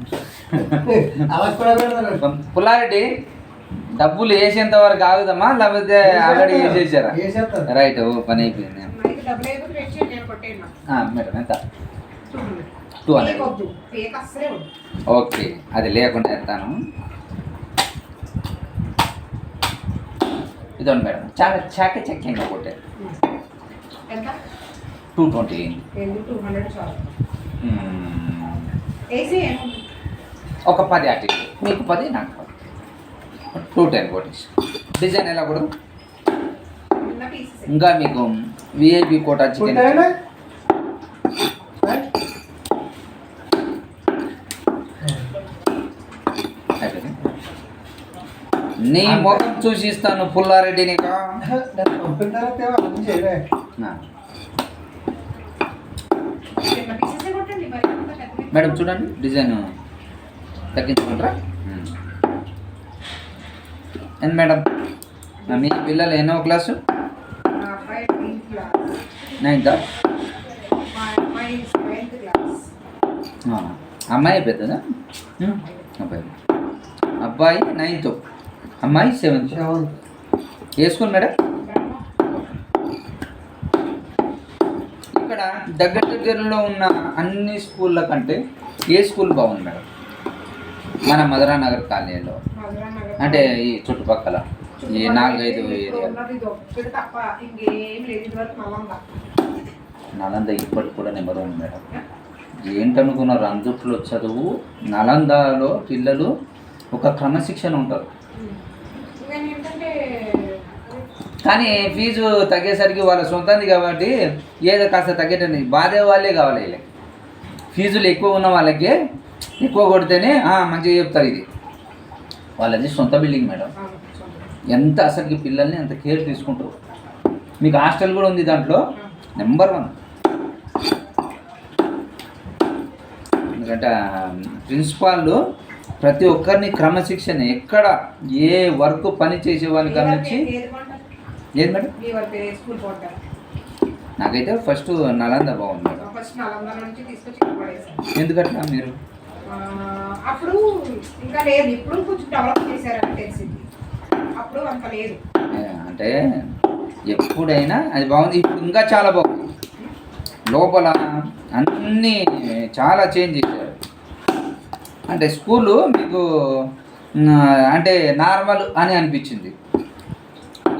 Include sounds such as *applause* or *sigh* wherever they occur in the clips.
*laughs* పుల్లారెడ్డి డబ్బులు వేసేంత వరకు ఆగుదమ్మా? లేకపోతే ఆల్రెడీ వేసేసారా? రైట్ ఓ పని అయిపోయింది. మేడం ఎంత. Two hundred. ఓకే అది లేకుండా ఎత్తాను ఇదండి మేడం చాలా చాక చెక్కింగ్ కొట్టే. ఎంత? Two twenty. ఒక పది అటు ఇటు. మీకు పది నాకు పది. టూ టెన్ కొట్టేసి డిజైన్ ఎలా కూడా. ఇంకా మీకు విఐపి కోటా చికెన్. నీ ముఖం చూసి ఇస్తాను పుల్లారెడ్డి నీకు. మేడం చూడండి డిజైన్. తగ్గించుకుంటారా? ఎంత మేడం? మీ పిల్లలు ఎన్నో క్లాసు? నైన్త్ అమ్మాయి పెద్దదా? అబ్బాయి. అబ్బాయి నైన్త్. అమ్మాయి సెవెంత్. వేసుకోండి మేడం? ఇక్కడ దగ్గర దగ్గరలో ఉన్న అన్ని స్కూళ్ళ కంటే ఏ స్కూల్ బాగుంది మేడం? మన మధురా నగర్ కాలనీలో. అంటే ఈ చుట్టుపక్కల. ఈ నాలుగైదు నలంద ఇప్పటికి కూడా నెంబర్ వన్ మేడం. ఏంటనుకున్నారు అందుట్లో చదువు నలందలో పిల్లలు ఒక క్రమశిక్షణ ఉంటారు. కానీ ఫీజు తగ్గేసరికి వాళ్ళ సొంతంది కాబట్టి ఏదో కాస్త తగ్గేటని బాధే వాళ్ళే కావాలి వీళ్ళకి. ఫీజులు ఎక్కువ ఉన్న వాళ్ళకి ఎక్కువ కొడితేనే "ఆ, మంచిగా చెప్తారు ఇది. వాళ్ళది సొంత బిల్డింగ్ మేడం. ఎంత అసలుకి పిల్లల్ని అంత కేర్ తీసుకుంటారు. మీకు హాస్టల్ కూడా ఉంది దాంట్లో? Number one. ఎందుకంటే ప్రిన్సిపాల్ ప్రతి ఒక్కరిని క్రమశిక్షణ ఎక్కడ ఏ వర్క్ పని చేసేవాడిని గమనించి ఏది- మేడం? నాకైతే ఫస్ట్ నలంద బాగుంది మేడం. ఎందుకట్లా మీరు? అప్పుడు ఇంకా లేదు. ఇప్పుడు కొంచెం డెవలప్ చేశారని తెలిసింది. అప్పుడు అంత లేదు. అంటే ఎప్పుడైనా అది బాగుంది. ఇప్పుడు ఇంకా చాలా బాగుంది. లోపల అన్నీ చాలా చేంజ్ చేశారు. అంటే స్కూలు మీకు అంటే నార్మల్ అని అనిపించింది.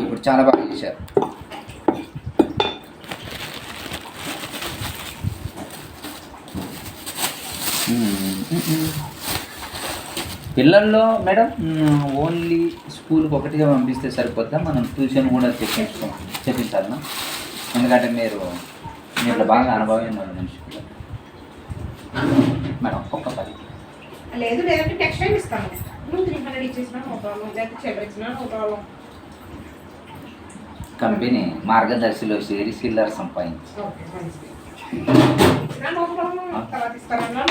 ఇప్పుడు చాలా బాగా చేశారు. పిల్లల్లో మేడం ఓన్లీ స్కూల్కి ఒకటిగా పంపిస్తే సరిపోద్దా? మనం ట్యూషన్ కూడా చెప్పించుకో చెప్పించాలన్నా ఎందుకంటే మీరు మీరు బాగా అనుభవం మనిషి మేడం ఒక్క పది. లేదు లేదంటే టైం ఇస్తాను నువ్వు త్రీ హండ్రెడ్ ఇచ్చేసినా నో ప్రాబ్లం. లేకపోతే నో ప్రాబ్లం. కంపెనీ మార్గదర్శిలో చేరి సిల్లర్ సంపాదించి. తర్వాత ఇస్తానన్నా.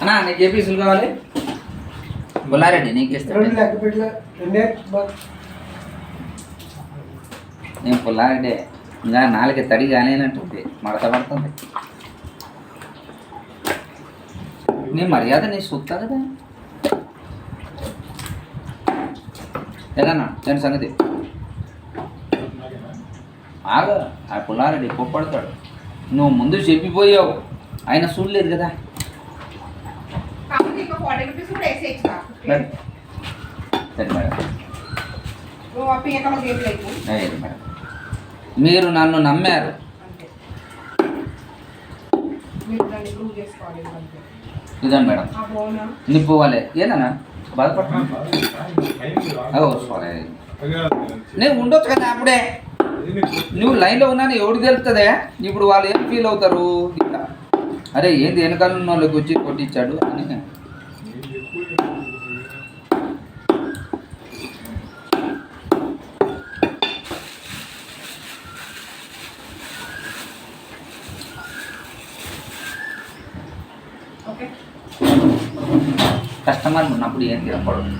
అన్నా నీకు ఏ పీసులు కావాలి? బుల్లారెడ్డి నీకు ఇస్తాను నేను పుల్లారెడ్డి ఇంకా నాలుగు తడి కాలేనట్టుంది. మడత పడుతుంది. నీ మర్యాద నీ సూక్తా కదా. ఏదన్నా నేను సంగతి? ఆగ ఆ పుల్లారెడ్డి పొప్పడతాడు నువ్వు ముందు చెప్పిపోయావు. ఆయన చూడలేదు కదా. సరే మేడం. నువ్వు మేడం. మీరు నన్ను నమ్మారు. ఇదండి మేడం. ఆ బోనా నిప్పువాలి ఏదన్నా బాధపడుతున్నా ఓ సారీ నేను ఉండొచ్చు కదా అప్పుడే. నువ్వు లైన్లో ఉన్నాను ఎవరికి తెలుస్తుందే ఇప్పుడు వాళ్ళు ఏం ఫీల్ అవుతారు? అరే ఏంది వెనకాల ఉన్న వాళ్ళకి వచ్చి కొట్టించాడు అని. కస్టమర్ ఉన్నప్పుడు ఏం తినకూడదు.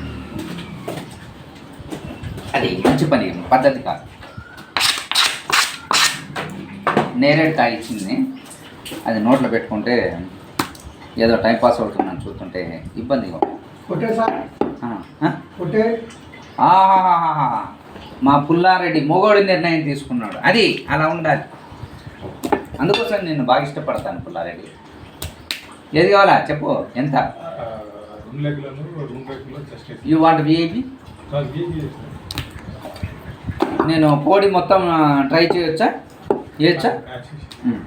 అది మంచి పని పద్ధతి కాదు. నేరేడు కాయ ఇచ్చింది అది నోట్లో పెట్టుకుంటే ఏదో టైం పాస్ అవుతుందని చూస్తుంటే ఆహాహాహాహా. మా పుల్లారెడ్డి మొగోడి నిర్ణయం తీసుకున్నాడు. అది అలా ఉండాలి. అందుకోసం నేను బాగా ఇష్టపడతాను పుల్లారెడ్డి. ఏది కావాలా? చెప్పు ఎంత? యూ వాంట్ విఐపి నేను కోడి మొత్తం ట్రై చేయొచ్చా? చేయొచ్చా ఉమ్.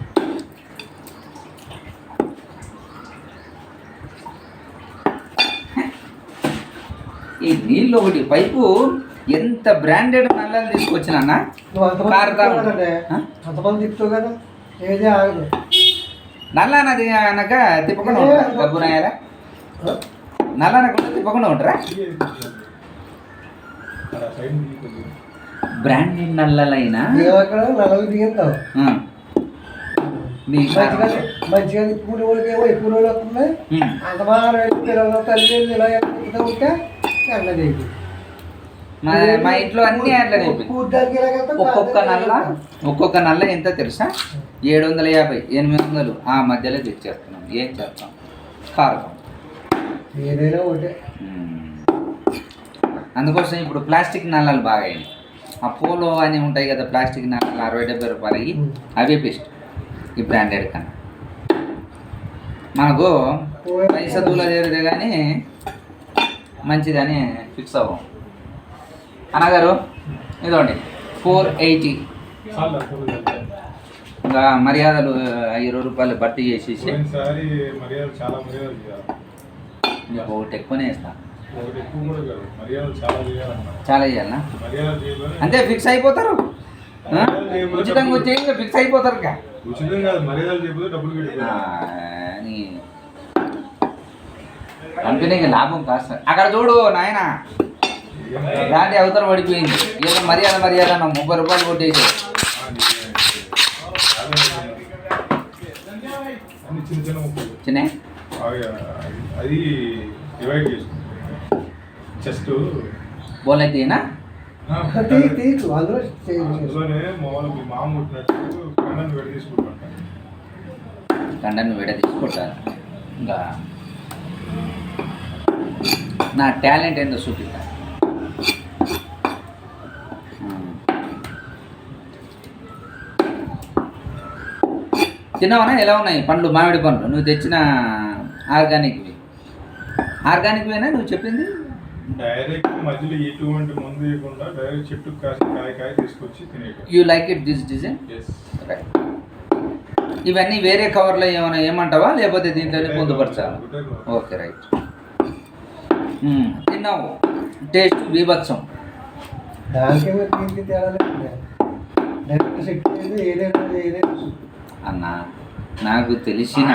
ఈ నీళ్ళు ఒకటి పైపు ఎంత బ్రాండెడ్ నల్లలు తీసుకొచ్చినా నల్ల నది అనక తిప్పకుండా ఉంటారా? గబ్బునాయాలా ఆ? నల్ల అనకుండా తిప్పకుండా ఉంటారా? బ్రాండెడ్ నల్లలైనా? మంచిగా తిప్పుకునే వాళ్ళకి ఏమో ఎక్కువ రోజులు వస్తున్నాయి ఉమ్. అంత బాగా పిల్లలు తల్లి ఇలా ఉంటే చేయదు మా మా ఇంట్లో అన్ని అట్లా నేర్పింది కూర్దానికి ఇలాగెళ్తాం, ఒక్కొక్క నల్ల. ఒక్కొక్క నల్ల ఎంత తెలుసా? ఏడు వందల యాభై ఎనిమిది వందలు. ఆ మధ్యలో తెచ్చేస్తున్నాం. ఏం చేస్తాం? కారకం ఏదైనా ఒకటే. అందుకోసం ఇప్పుడు ప్లాస్టిక్ నల్లలు బాగా అయినాయి ఆ పోలో అని ఉంటాయి కదా ప్లాస్టిక్ నల్లలు అరవై డెబ్బై రూపాయలకి. అవే బెస్ట్. ఈ బ్రాండెడ్ కన్నా. మనకు పైసా దూల చేరితే కానీ మంచిదని ఫిక్స్ అవ్వం అన్నగారు ఇదండి ఫోర్ ఎయిటీ. ఇంకా మర్యాదలు ఇరవై రూపాయలు భర్తీ చేసేసి. ఒకటి ఎక్కువనే ఇస్తాను చాలా చేయబోతే అంతే ఫిక్స్ అయిపోతారు? ఉచితంగా వచ్చి ఫిక్స్ అయిపోతారు ఇక. ఉచితం కాదు మర్యాదలు చేయబోతే డబ్బులు ఆ, కట్టిపోయారు నీ కంపెనీకి లాభం కాస్త. అక్కడ చూడు నాయన. దాంట్లో అవతల పడిపోయింది. ఏదో మర్యాద మర్యాద నా ముప్పై రూపాయలు కొట్టేసి. అన్ని చిన్న అది డివైడ్ చేసుకుంటాం చెస్ట్ బోల్ అయితేనా. అందులోనే మామూలు మామ పుట్టినట్టు విడ కండను విడ తీసుకుంటారు ఇంకా నా టాలెంట్ ఏందో చూపిస్తా తిన్నావనా ఎలా ఉన్నాయి పండ్లు మామిడి పండ్లు నువ్వు తెచ్చిన ఆర్గానిక్వి ఆర్గానిక్వేనా నువ్వు చెప్పింది డైరెక్ట్ మధ్యలో ఎటువంటి మందు వేయకుండా డైరెక్ట్ చెట్టు కాసి కాయ కాయ తీసుకొచ్చి తినేయటం. You like it this design Yes. Right ఇవన్నీ వేరే కవర్లో ఏమైనా ఏమంటావా? లేకపోతే దీంట్లోనే పొందుపరచాలా? ఓకే రైట్ తిన్నావు. టేస్ట్ బీభత్సం. అన్న నాకు తెలిసిన?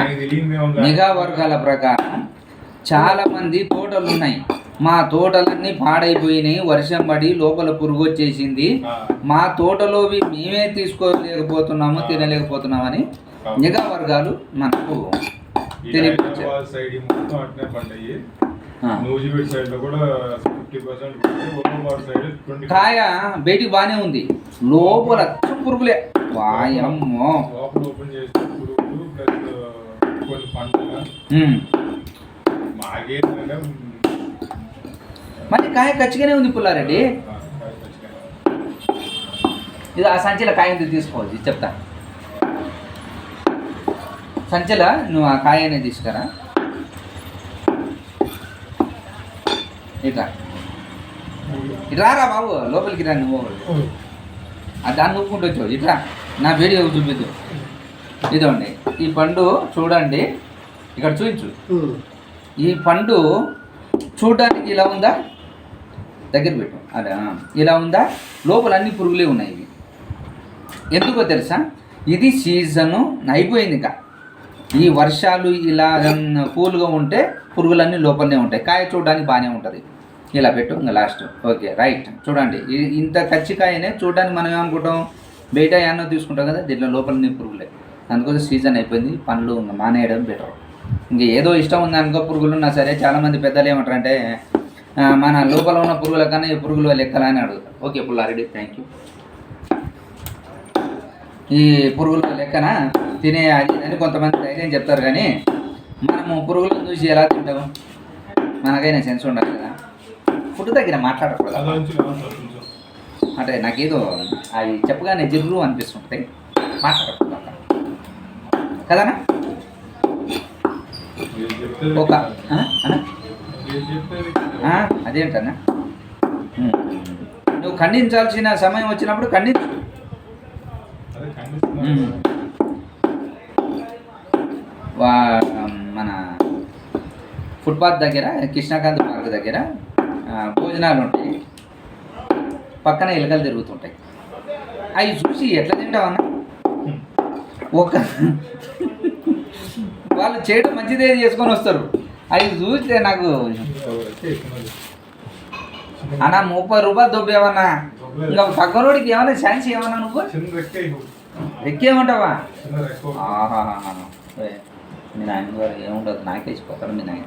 నిఘా వర్గాల ప్రకారం చాలా మంది తోటలు ఉన్నాయి. మా తోటలన్నీ పాడైపోయినాయి వర్షం పడి లోపల పురుగు వచ్చేసింది. మా తోటలోవి మేమే తీసుకోలేకపోతున్నాము తినలేకపోతున్నామని నిఘా వర్గాలు మనకు కాయ బయటికి బాగానే ఉంది. లోపల పురుగులే. వాయమ్మో ఓపెన్ చేస్తే పురుగులు ప్లస్ కొన్ని పంటలు ఉమ్. మాగేదంటే మరి కాయ ఖచ్చితంగానే ఉంది పుల్లారెడ్డి. ఇది ఆ సంచిలో కాయ ఉంది తీసుకోవాలి ఇది చెప్తా. సంచిలో నువ్వు ఆ కాయ అనేది తీసుకురా. ఇట్లా ఇట్లా రా బాబు లోపలికి రా నువ్వు. ఆ దాన్ని నూపుకుంటూ వచ్చావు. ఇట్లా నా వీడియో చూపిద్దు ఇదండి ఈ పండు చూడండి. ఇక్కడ చూపించు. ఈ పండు చూడడానికి ఇలా ఉందా? దగ్గర పెట్టు. అదే ఇలా ఉందా? లోపల అన్ని పురుగులే ఉన్నాయి ఇవి. ఎందుకో తెలుసా? ఇది సీజను అయిపోయింది ఇంకా. ఈ వర్షాలు ఇలా కూల్గా ఉంటే పురుగులన్నీ లోపలనే ఉంటాయి. కాయ చూడడానికి బాగానే ఉంటుంది. ఇలా పెట్టు ఇంకా లాస్ట్ ఓకే రైట్ చూడండి. ఇంత కచ్చికాయనే చూడడానికి మనం ఏమనుకుంటాం? బయట ఏమన్నా తీసుకుంటాం కదా దీంట్లో లోపలనే పురుగులే. అందుకోసం సీజన్ అయిపోయింది. పండ్లు ఇంకా మానేయడం బెటర్. ఇంక ఏదో ఇష్టం ఉంది అనుకో పురుగులు ఉన్నా సరే చాలామంది పెద్దలు ఏమంటారంటే అంటే మన లోపల ఉన్న పురుగుల కన్నా ఈ పురుగులు లెక్కలా అని అడుగుతారు ఓకే పుల్లారెడ్డి థ్యాంక్ యూ ఈ పురుగుల లెక్కన తినే అది అని కొంతమంది ధైర్యం చెప్తారు కానీ మనము పురుగులను చూసి ఎలా తింటాము? మనకైనా సెన్స్ ఉండాలి కదా. ఫుడ్ దగ్గర మాట్లాడకూడదు. అంటే నాకేదో అవి చెప్పగానే జిర్రు అనిపిస్తుంటాయి మాట్లాడకూడదు. కదనా ఒక అదేంటన్నా. నువ్వు ఖండించాల్సిన సమయం వచ్చినప్పుడు ఖండించు. వా మన ఫుట్పాత్ దగ్గర కృష్ణాకాంత్ పార్క్ దగ్గర భోజనాలు ఉంటాయి. పక్కన ఎలుకలు తిరుగుతుంటాయి. అవి చూసి ఎట్లా తింటావన్నా? ఒక వాళ్ళు చేయడం మంచిదే చేసుకొని వస్తారు. అవి చూస్తే నాకు అన్న ముప్పై రూపాయలు దొబ్బేవన్నా? ఇంకా పక్కనోడికి ఏమన్నా ఛాన్స్ ఏమన్నా నువ్వు? ఎక్కేమంటావా మీ నాయన గారు ఏముండదు నాకే ఇచ్చిపోతాడు మీ నాయన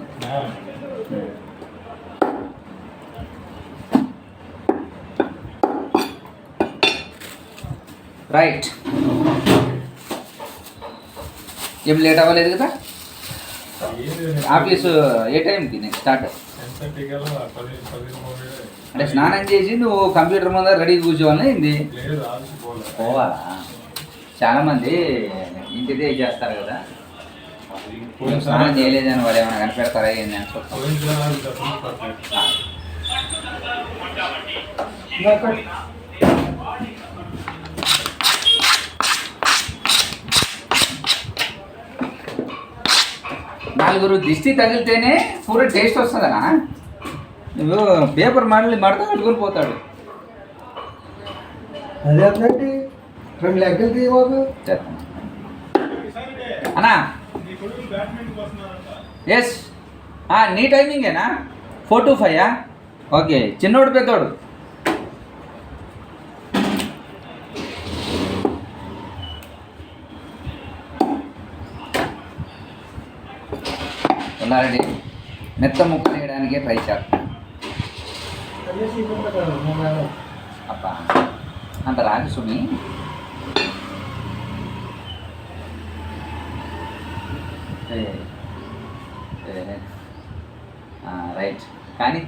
రైట్. ఏం లేట్ అవ్వలేదు కదా? ఆఫీసు ఏ టైంకి నెక్స్ట్ స్టార్ట్? అంటే స్నానం చేసి నువ్వు కంప్యూటర్ ముందర రెడీ కూర్చోవాలని ఏంది పోవాలా? చాలా మంది ఇంటిదే చేస్తారు కదా. స్నానం చేయలేదని వాళ్ళు ఏమైనా కనిపెడతారా ఏంది అని పోయిన సారి డబ్బులు పర్ఫెక్ట్. ఇంకొకటి నలుగురు దిష్టి తగిలితేనే కూర టేస్ట్ వస్తుందనా? నువ్వు పేపర్ మళ్ళీ మడత కట్టుకొని పోతాడు. అదే అదేంటి రెండు లెక్కలు తీయబాబు అన్నా. నీ కొడుకు బ్యాడ్మింటన్ వస్తున్నారంట ఎస్ నీ టైమింగేనా ఫోర్ టు ఫైవ్ ఓకే చిన్నోడు పెద్దోడు. ఉన్నారండి మెత్త ముక్క వేయడానికే ట్రై చేస్తాను అదే అబ్బా అంత రాదు సుమి. రైట్. కానీ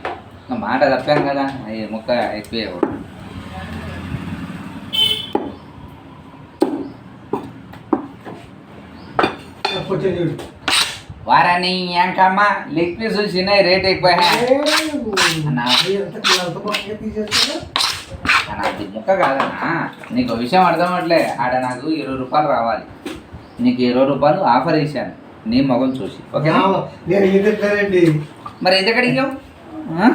మాట తప్పాను కదా ఈ ముక్క ఎక్కువ. కొంచెం చూడు వారాన్ని ఇంకమ్మ లెగ్ పీస్ చిన్న రేట్ ఎక్కువ అది ముక్క కాదన్నా. నీకు విషయం అర్థమవట్లే ఆడ నాకు ఇరవై రూపాయలు రావాలి. నీకు ఇరవై రూపాయలు ఆఫర్ వేసాను నీ మొగం చూసి. ఓకేనా? తింటానండి మరి ఎందుకు అడిగావు? ఆ?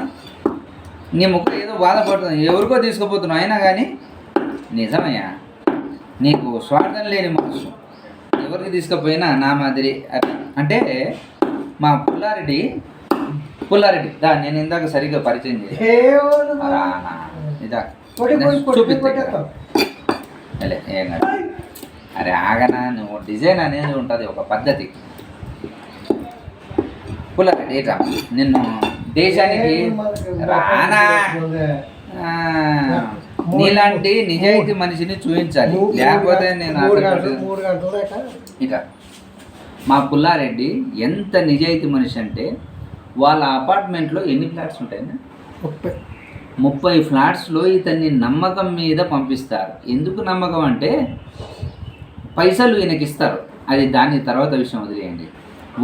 నీ ముక్క ఏదో బాధపడుతుంది. ఎవరికో తీసుకుపోతున్నావు. అయినా కానీ నిజమయ్యా నీకు స్వార్థం లేని మనసు. ఎవరికి తీసుకుపోయినా నా మాదిరి అట్లా. అంటే మా పుల్లారెడ్డి పుల్లారెడ్డి దా నేను ఇందాక సరిగ్గా పరిచయం చేయాలి అరే ఆగనా నువ్వు డిజైన్ అనేది ఉంటుంది ఒక పద్ధతి. పుల్లారెడ్డి ఏట్రా? నిన్ను దేశానికి రానా? నీలాంటి నిజాయితీ మనిషిని చూపించాలి. లేకపోతే నేను ఇక మా పుల్లారెడ్డి ఎంత నిజాయితీ మనిషి అంటే వాళ్ళ అపార్ట్మెంట్లో ఎన్ని ఫ్లాట్స్ ఉంటాయి ముప్పై. ముప్పై ఫ్లాట్స్లో ఇతన్ని నమ్మకం మీద పంపిస్తారు. ఎందుకు నమ్మకం అంటే పైసలు ఈయనకి ఇస్తారు అది దాని తర్వాత విషయం వదిలేయండి.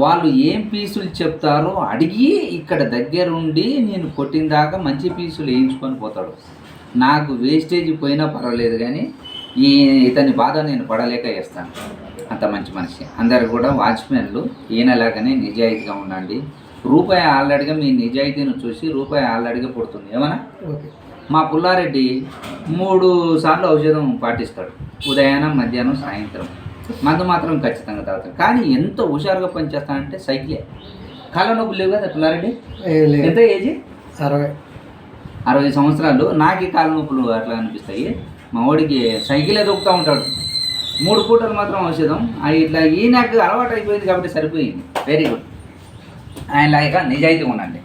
వాళ్ళు ఏం పీసులు చెప్తారో అడిగి ఇక్కడ దగ్గరుండి నేను కొట్టిన దాకా మంచి పీసులు వేయించుకొని పోతాడు. నాకు వేస్టేజ్ పోయినా పర్వాలేదు కానీ ఈ ఇతని బాధ నేను పడలేక చేస్తాను. అంత మంచి మనిషి. అందరు కూడా వాచ్మెన్లు. ఈయనలాగానే నిజాయితీగా ఉండండి. రూపాయి ఆల్రెడీగా మీ నిజాయితీని చూసి రూపాయి ఆల్రెడీగా పుడుతుంది. ఏమన్నా? మా పుల్లారెడ్డి మూడు సార్లు ఔషధం పాటిస్తాడు. ఉదయాన్నం మధ్యాహ్నం సాయంత్రం. మందు మాత్రం ఖచ్చితంగా తాగుతాడు. కానీ ఎంత హుషారుగా పనిచేస్తాడంటే సైకిలే. కాళ్ళ నొప్పులు లేవు కదా పుల్లారెడ్డి? ఎంత ఏజీ? అరవై. అరవై సంవత్సరాలు. నాకు ఈ కాళ్ళ నొప్పులు అట్లా అనిపిస్తాయి. మా వాడికి సైకిలే దొక్కుతూ ఉంటాడు. మూడు పూటలు మాత్రం ఔషధం. అది ఇట్లా ఈయనకు అలవాటు అయిపోయింది కాబట్టి సరిపోయింది. వెరీ గుడ్ ఆయన లాగా నిజాయితీ ఉండండి.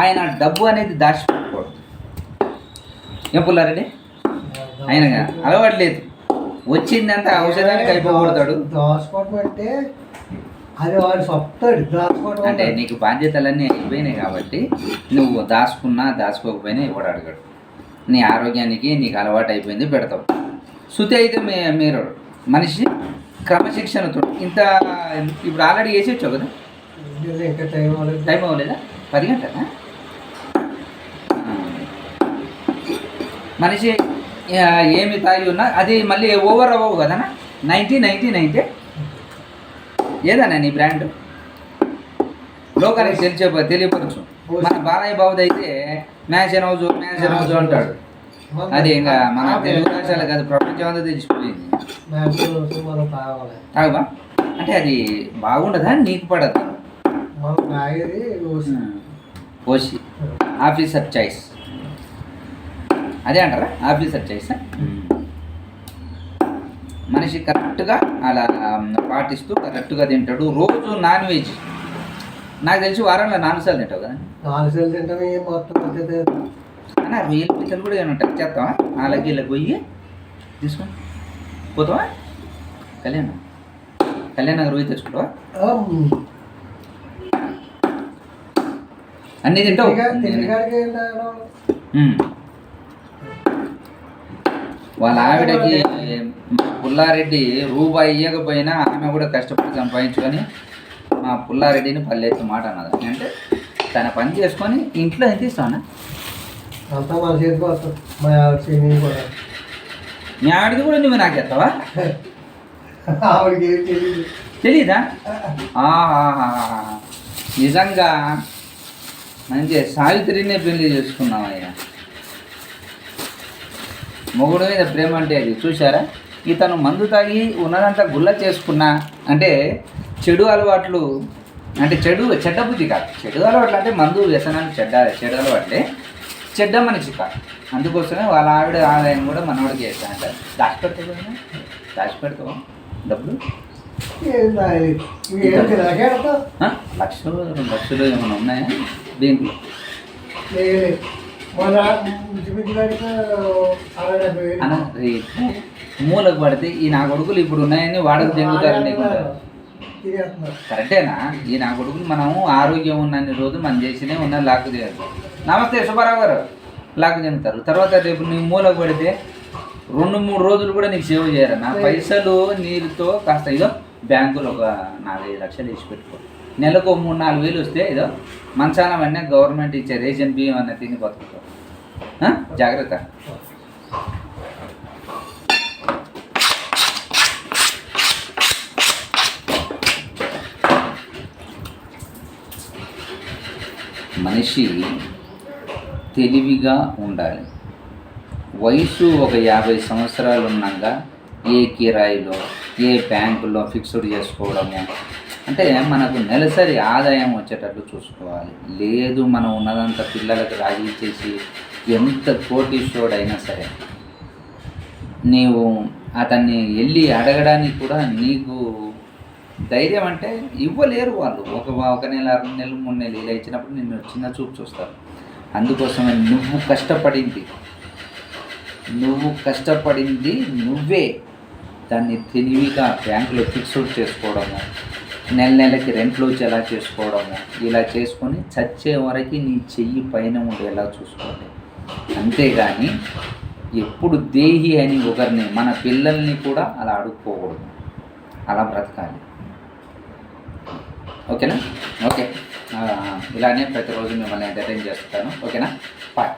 ఆయన డబ్బు అనేది దాచిపెట్టుకోడు ఏం పుల్లారెడ్డి? ఆయన అలవాటు లేదు వచ్చిందంతా ఔషధానికి అయిపోగొడతాడు దాచుకోవటం అంటే అది వాడు దాచుకోవటం అంటే నీకు బాధ్యతలన్నీ అయిపోయినాయి కాబట్టి నువ్వు దాచుకున్నా దాచుకోకపోయినా ఎవడు అడగడు. నీ ఆరోగ్యానికి నీకు అలవాటు అయిపోయింది పెడతావు. శృతి అయితే మీ మీరు మనిషి క్రమశిక్షణతో ఇంత ఇప్పుడు ఆల్రెడీ వేసి వచ్చావు కదా? ఇంకా టైం అవ్వలేదు. టైం అవ్వలేదా? పది గంటలా? మనిషి ఏమి తాగి ఉన్నా అది మళ్ళీ ఓవర్ అవ్వవు కదా నైంటీ నైంటీ నైంటీ ఏదన్నా నీ బ్రాండ్? లోకానికి తెలిసే తెలియపరచు. మన బాలయ్య బాబుది అయితే మ్యాన్షన్ హౌస్ హౌస్ అంటాడు అది ఇంకా మన తెలుగు రాష్ట్రాలు కాదు ప్రపంచం అంతా తెలిసిపోయింది. తాగవా? అంటే అది బాగుండదా? నీకు పడదా. ఓసి. Officer choice. అదే అంటారా? ఆఫీసర్ చాయిస్ మనిషి కరెక్ట్గా అలా పాటిస్తూ కరెక్ట్గా తింటాడు. రోజు నాన్ వెజ్. నాకు తెలిసి వారంలో నాలుగు సార్లు తింటావు కదా? నాలుగు సార్లు తింటాం పద్ధతి అన్న రొయ్యల పిచ్చలు కూడా ఏమైనా ఉంటాయి చేస్తావా? వాళ్ళకి వీళ్ళకి పోయి తీసుకొని పోతావా? కళ్యాణ్. కళ్యాణ్ పోయి తెచ్చుకుంటావా? అన్నీ తింటావు. వాళ్ళ ఆవిడకి పుల్లారెడ్డి రూపాయి ఇవ్వకపోయినా ఆమె కూడా కష్టపడి సంపాదించుకొని మా పుల్లారెడ్డిని పల్లెత్తి మాట అన్నది. అంటే తన పని చేసుకొని ఇంట్లో ఎంత ఇస్తానా అంతా మన చేతికి వస్తుంది మా ఆవిడ చేయని కూడా. మీ ఆవిడది కూడా నువ్వు నాకు ఎత్తావా *laughs* ఆవిడకి ఏం తెలియదు తెలీదా. నిజంగా మంచి సావిత్రినే పెళ్ళి చేసుకున్నామయ్యా మొగుడు మీద ప్రేమ అంటే అది చూసారా ఇతను మందు తాగి ఉన్నదంతా గుల్ల చేసుకున్నా అంటే చెడు అలవాట్లు అంటే చెడు చెడ్డ బుద్ధి కాదు. చెడు అలవాట్లు అంటే మందు వ్యసనాలు చెడ్డ చెడు అలవాట్లే. చెడ్డ మనిషి కాదు అందుకోసమే వాళ్ళ ఆవిడ ఆదాయం కూడా మనవాడికి చేస్తా అంటారు దాచిపెడతావు దాచిపెడతావా డబ్బులు? లక్షలు రెండు లక్షలు ఏమైనా ఉన్నాయా? బ్యాంకులో రేపు మూలకు పడితే ఈ నా కొడుకులు ఇప్పుడు ఉన్నాయని వాడకు తినేస్తున్నారు కరెక్టేనా? ఈ నా కొడుకులు మనము ఆరోగ్యం ఉన్నన్ని రోజు మనం చేసినే ఉన్న లాక్ చేయదు నమస్తే సుబ్బారావు గారు. లాక్ చెందుతారు తర్వాత రేపు నీ మూలకు పడితే రెండు మూడు రోజులు కూడా నీకు సేవ చేయరు? నా పైసలు నీరుతో కాస్త ఇదో బ్యాంకులో ఒక నాలుగైదు లక్షలు వేసి పెట్టుకో. నెలకు మూడు నాలుగు వేలు వస్తే ఇదో మంచాన వెంటనే గవర్నమెంట్ ఇచ్చే రేషన్ బియ్యం అన్న తిని బతుకుతావు? జాగ్రత్త. మనిషి తెలివిగా ఉండాలి. వయసు ఒక యాభై సంవత్సరాలు ఉన్నాక ఏ కిరాయిలో ఏ బ్యాంకులో ఫిక్స్డ్ చేసుకోవడము అంటే మనకు నెలసరి ఆదాయం వచ్చేటట్లు చూసుకోవాలి. లేదు మనం ఉన్నదంతా పిల్లలకు రాగి ఇచ్చేసి ఎంత కోటీశ్వరుడైనా సరే నీవు అతన్ని వెళ్ళి అడగడానికి కూడా నీకు ధైర్యం అంటే ఇవ్వలేరు వాళ్ళు. ఒక ఒక నెల రెండు నెలలు మూడు నెలలు ఇలా ఇచ్చినప్పుడు నిన్ను చిన్న చూపు చూస్తారు. అందుకోసమే నువ్వు కష్టపడింది. నువ్వు కష్టపడింది నువ్వే. దాన్ని తెలివిగా బ్యాంకులో ఫిక్స్డ్ చేసుకోవడము నెల నెలకి రెంట్లు వచ్చేలా చేసుకోవడము ఇలా చేసుకొని చచ్చే వరకు నీ చెయ్యి పైన ఉండేలా చూసుకోవాలి అంతేగాని ఎప్పుడు దేహి అని ఒకరిని మన పిల్లల్ని కూడా అలా అడుక్కోకూడదు. అలా బ్రతకాలి. ఓకేనా? ఓకే. ఇలానే ప్రతిరోజు మిమ్మల్ని ఎంటర్టైన్ చేస్తాను. ఓకేనా? బాయ్